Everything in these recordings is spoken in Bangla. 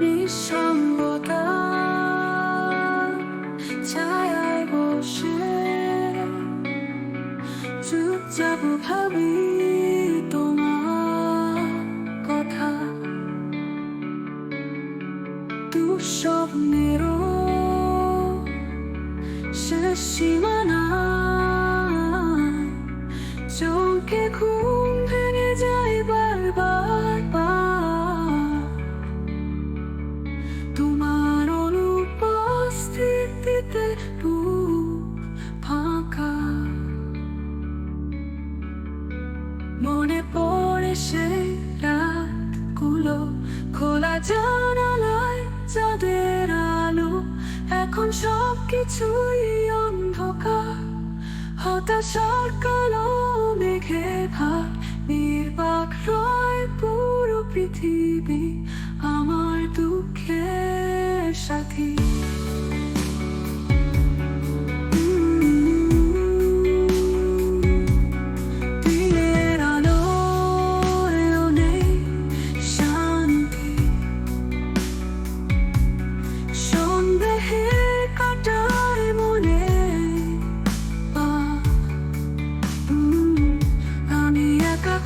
নিঃসঙ্গতা ছায়ায় বসে চুপচাপ ভাবি তোমার কথা। দুঃস্বপ্নেরও শেষ সীমানা চোখে ঘুম মনে পড়ে সে রাতগুলো খোলা জানালায় চাঁদের আলো। এখন সব কিছুই অন্ধকার। হতাশার কালো মেঘে ভাগ নির্বাক রয় পুরো পৃথিবী আমার দুঃখের সাথী।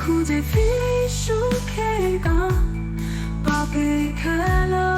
খুঁজে ফিরি সুখের গান। পাবে খেলায়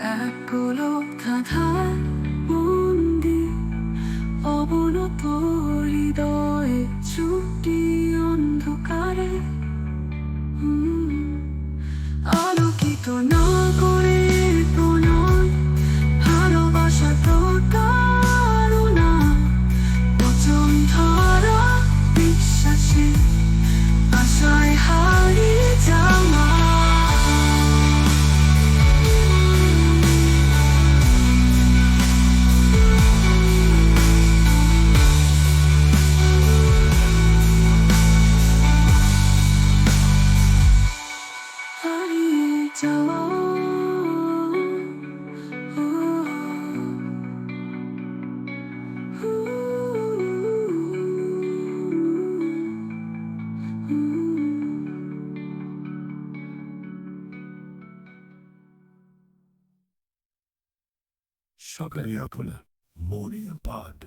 এক গোলক ধাঁধার মন্দির অবনত হৃদয়ে ছুটি সকালে আপনার মনে বাদ